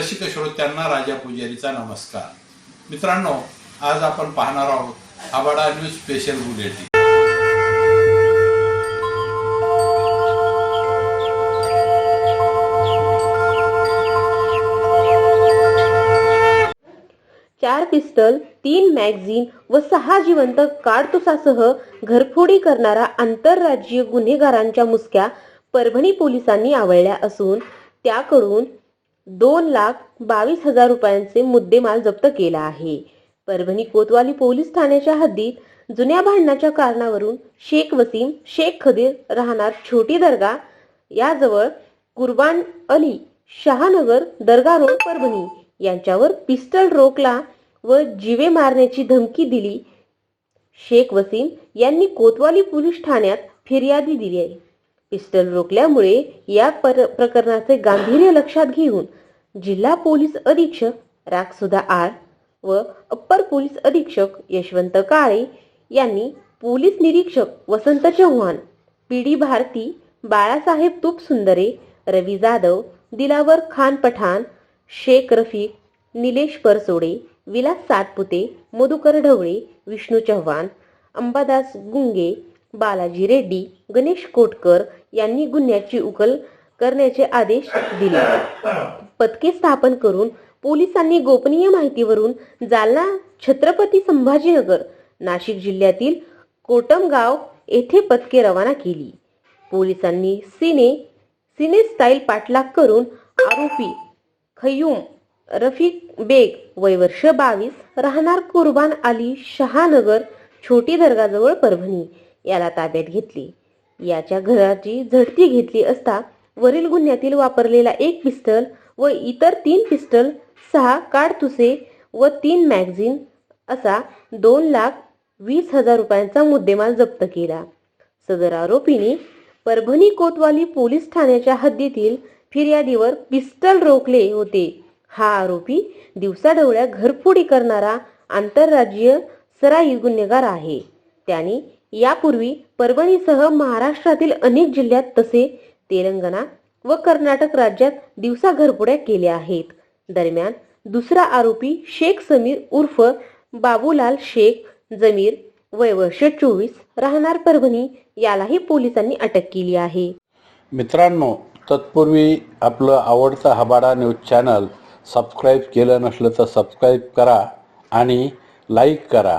रसिक श्रोत्यांना राजा पुजारीचा नमस्कार. मित्रांनो आज आपण पाहणार आहोत आबाडा न्यूज स्पेशल बुलेटिन चार पिस्टल तीन मॅगझिन व सहा जिवंत काडतुसासह घरफोडी करणारा आंतरराज्यीय गुन्हेगारांच्या मुसक्या परभणी पोलिसांनी आवळल्या असून त्याकडून दोन लाख बावीस हजार रुपयांचे मुद्देमाल जप्त केला आहे. परभणी कोतवाली पोलीस ठाण्याच्या हद्दीत जुन्या भांडणाच्या कारणावरून शेख वसीम शेख खदीर राहणार छोटी दर्गा याजवळ कुर्बान अली शहानगर दर्गा रोड परभणी यांच्यावर पिस्टल रोकला व जीवे मारण्याची धमकी दिली. शेख वसीम यांनी कोतवाली पोलीस ठाण्यात फिर्यादी दिली आहे. पिस्टल रोखल्यामुळे या पर प्रकरणाचे गांभीर्य लक्षात घेऊन जिल्हा पोलीस अधीक्षक रागसुधा आर व अप्पर पोलीस अधीक्षक यशवंत काळे यांनी पोलीस निरीक्षक वसंत चव्हाण पी डी भारती बाळासाहेब तूप सुंदरे रवी जाधव दिलावर खान पठाण शेख रफीक निलेश परसोडे विलास सातपुते मधुकर ढवळे विष्णू चव्हाण अंबादास गुंगे बालाजी रेड्डी गणेश कोटकर यांनी गुन्ह्याची उकल करण्याचे आदेश दिले. पथके स्थापन करून पोलिसांनी गोपनीय माहितीवरून जालना छत्रपती संभाजीनगर नाशिक जिल्ह्यातील कोटमगाव येथे पथके रवाना केली. पोलिसांनी सिने सिने स्टाईल पाठलाग करून आरोपी खयुम रफिक बेग वय वर्ष बावीस राहणार कुर्बान अली शहानगर छोटी दर्गाजवळ परभणी याला ताब्यात घेतली. याच्या घराची झडती घेतली असता वरील गुन्ह्यातील वापरलेला एक पिस्टल व इतर तीन पिस्टल सहा काडतुसे व तीन मॅगझिन असा दोन लाख वीस हजार रुपयांचा मुद्देमाल जप्त केला. सदर आरोपीने परभणी कोतवाली पोलीस ठाण्याच्या हद्दीतील फिर्यादीवर पिस्टल रोखले होते. हा आरोपी दिवसाढवळ्या घरफोडी करणारा आंतरराज्यीय सराई गुन्हेगार आहे. त्याने यापूर्वी परभणीसह महाराष्ट्रातील अनेक जिल्ह्यात तसे तेलंगणा व कर्नाटक राज्यात दिवसा घरपुड्या केल्या आहेत. दरम्यान दुसरा आरोपी शेख समीर उर्फ बाबूलाल शेख जमीर वय वर्ष चोवीस राहणार परभणी यालाही पोलिसांनी अटक केली आहे. मित्रांनो तत्पूर्वी आपलं आवडतं हबाडा न्यूज चॅनल सबस्क्राईब केलं नसलं तर सबस्क्राईब करा आणि लाईक करा.